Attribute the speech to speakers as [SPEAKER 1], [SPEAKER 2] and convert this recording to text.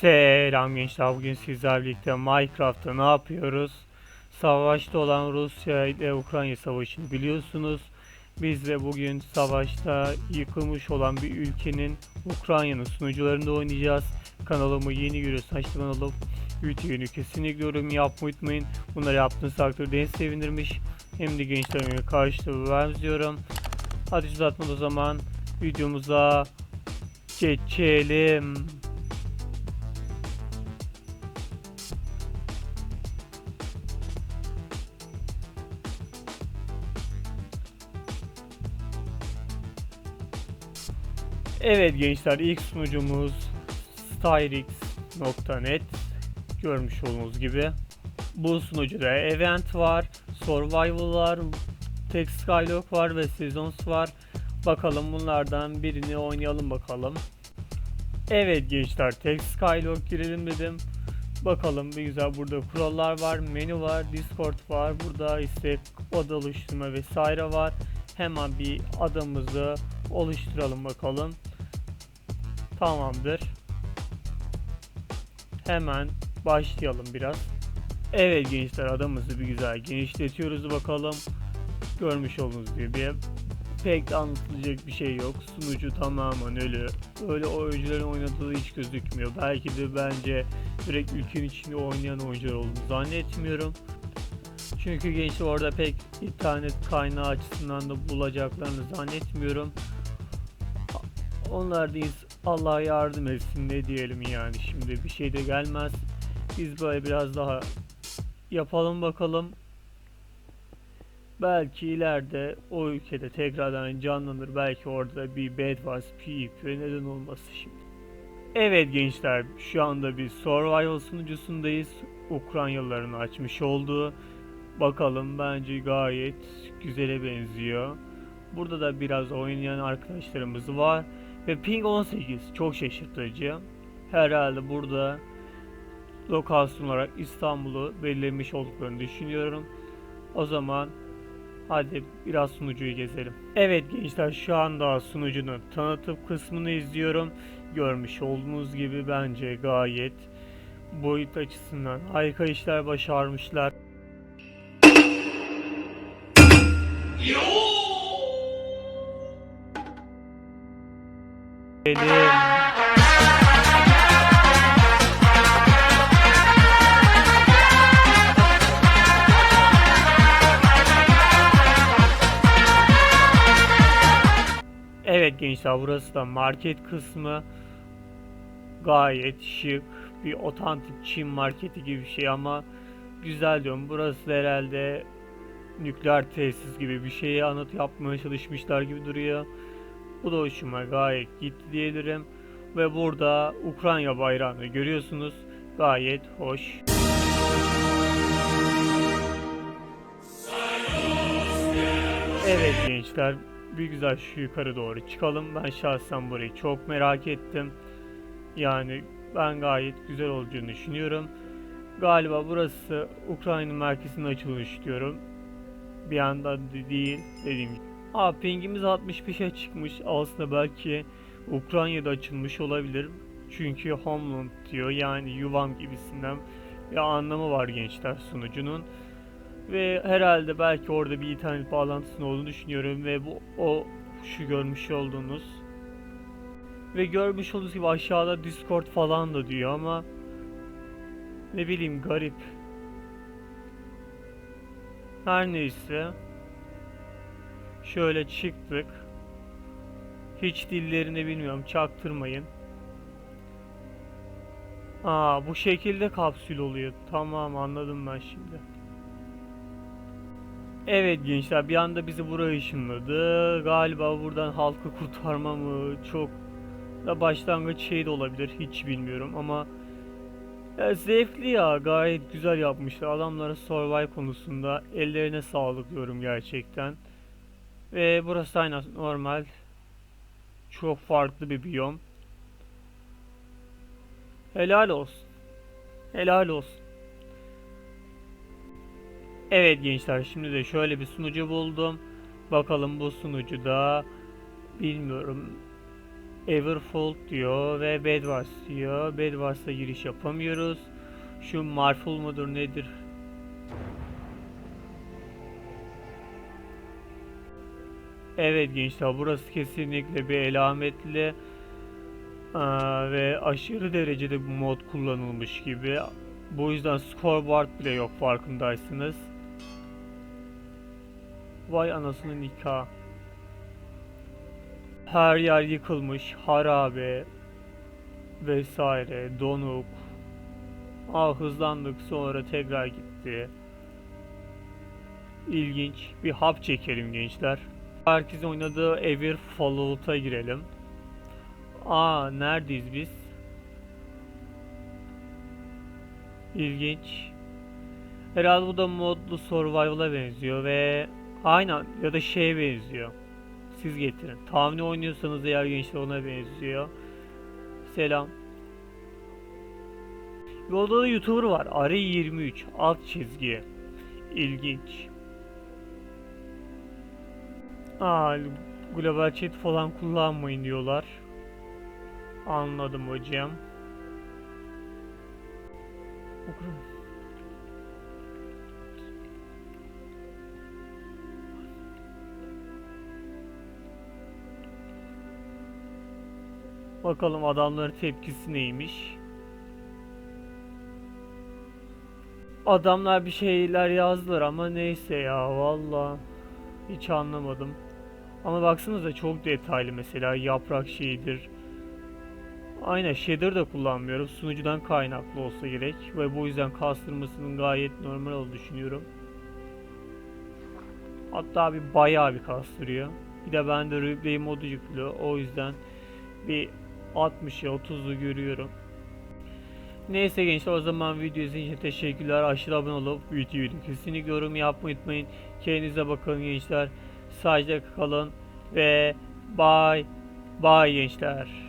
[SPEAKER 1] Selam gençler bugün sizlerle birlikte Minecraft'ta ne yapıyoruz? Savaşta olan Rusya ile Ukrayna savaşını biliyorsunuz. Biz de bugün savaşta yıkılmış olan bir ülkenin Ukrayna'nın sunucularında oynayacağız. Kanalımı yeni görüyorsanız açtıktan alıp videoyu kesinlikle yorum yapmayı unutmayın. Bunları yaptığınız takdirde en sevinirmiş. Hem de gençlerime karşılığı vermiyorum. Hadi uzatmadan o zaman videomuza geçelim. Evet gençler ilk sunucumuz styrix.net görmüş olduğunuz gibi. Bu sunucuda event var, survival var, tek skylog var ve seasons var. Bakalım bunlardan birini oynayalım bakalım. Evet gençler tek skylog girelim dedim. Bakalım bir güzel burada kurallar var, menü var, discord var. Burada işte oda oluşturma vesaire var. Hemen bir adamızı oluşturalım bakalım. Tamamdır. Hemen başlayalım biraz. Evet gençler adamımızı bir güzel genişletiyoruz bakalım. Görmüş olduğunuz gibi pek anlatılacak bir şey yok. Sunucu tamamen ölü. Öyle oyuncuların oynadığı hiç gözükmüyor. Belki de bence direkt ülkenin içinde oynayan oyuncular olduğunu zannetmiyorum. Çünkü gençler orada pek internet kaynağı açısından da bulacaklarını zannetmiyorum. Onlar ins- Allah yardım etsin ne diyelim yani şimdi bir şey de gelmez. Biz böyle biraz daha yapalım bakalım. Belki ileride o ülkede tekrardan canlanır. Belki orada bir Bed Wars PvP neden olması şimdi. Evet gençler şu anda bir survival sunucusundayız. Ukraynalıların açmış olduğu. Bakalım bence gayet güzele benziyor. Burada da biraz oynayan arkadaşlarımız var. Ve ping 18 çok şaşırtıcı. Herhalde burada lokasyon olarak İstanbul'u belirlemiş olduklarını düşünüyorum. O zaman hadi biraz sunucuyu gezelim. Evet gençler şu anda sunucunun tanıtım kısmını izliyorum. Görmüş olduğunuz gibi bence gayet boyut açısından harika işler başarmışlar. Gidelim. Evet gençler burası da market kısmı gayet şık bir otantik Çin marketi gibi bir şey ama güzel diyorum burası da herhalde nükleer tesis gibi bir şeyi anıt yapmaya çalışmışlar gibi duruyor. Bu da hoşuma gayet gitti diyebilirim. Ve burada Ukrayna bayrağını görüyorsunuz. Gayet hoş. Evet gençler bir güzel şu yukarı doğru çıkalım. Ben şahsen burayı çok merak ettim. Yani ben gayet güzel olduğunu düşünüyorum. Galiba burası Ukrayna merkezinde açılmış diyorum. Bir anda de- değil dediğim gibi. Aa pingimiz 65'e çıkmış. Aslında belki Ukrayna'da açılmış olabilir. Çünkü homeland diyor yani yuvam gibisinden bir anlamı var gençler sunucunun. Ve herhalde belki orada bir internet bağlantısının olduğunu düşünüyorum ve bu o şu görmüş olduğunuz ve görmüş olduğunuz gibi aşağıda Discord falan da diyor ama ne bileyim garip. Her neyse. Şöyle çıktık. Hiç dillerini bilmiyorum. Çaktırmayın. Aa bu şekilde kapsül oluyor. Tamam anladım ben şimdi. Evet gençler bir anda bizi buraya ışınladı. Galiba buradan halkı kurtarma mı çok da başlangıç şey de olabilir hiç bilmiyorum ama ya zevkli ya gayet güzel yapmışlar. Adamlara survive konusunda ellerine sağlık diyorum gerçekten. Ve burası aynen normal. Çok farklı bir biyom. Helal olsun. Helal olsun. Evet gençler şimdi de şöyle bir sunucu buldum. Bakalım bu sunucuda bilmiyorum Everfold diyor ve Bedwars diyor. Bedwars'a giriş yapamıyoruz. Şu Marful mudur nedir? Evet gençler burası kesinlikle bir elametli Aa, ve aşırı derecede bu mod kullanılmış gibi. Bu yüzden scoreboard bile yok farkındaysanız. Vay anasının nikah. Her yer yıkılmış, harabe vesaire, donuk. Aa hızlandık sonra tekrar gitti. İlginç. Bir hap çekelim gençler. Herkes oynadığı Ever Fallout'a girelim. Aa neredeyiz biz? İlginç. Herhalde bu da modlu survival'a benziyor ve aynen ya da şeye benziyor. Siz getirin. Tahmini oynuyorsanız eğer gençler ona benziyor. Selam. Yolda da YouTuber var. Arı 23 alt çizgi. İlginç. Aa, global chat falan kullanmayın diyorlar. Anladım hocam. Okurum. Bakalım adamların tepkisi neymiş. Adamlar bir şeyler yazdılar ama neyse ya valla hiç anlamadım. Ama baksanıza çok detaylı mesela yaprak şeyidir. Aynen shader da kullanmıyorum. Sunucudan kaynaklı olsa gerek ve bu yüzden kastırmasının gayet normal olduğunu düşünüyorum. Hatta bir bayağı bir kastırıyor. Bir de bende replay modu yüklü. O yüzden bir 60'ya 30'u görüyorum. Neyse gençler o zaman video için teşekkürler. Aşırı abone olup videoyu kesinlikle yorum yapmayı unutmayın. Kendinize bakın gençler. Sadece kalın ve bye bye gençler.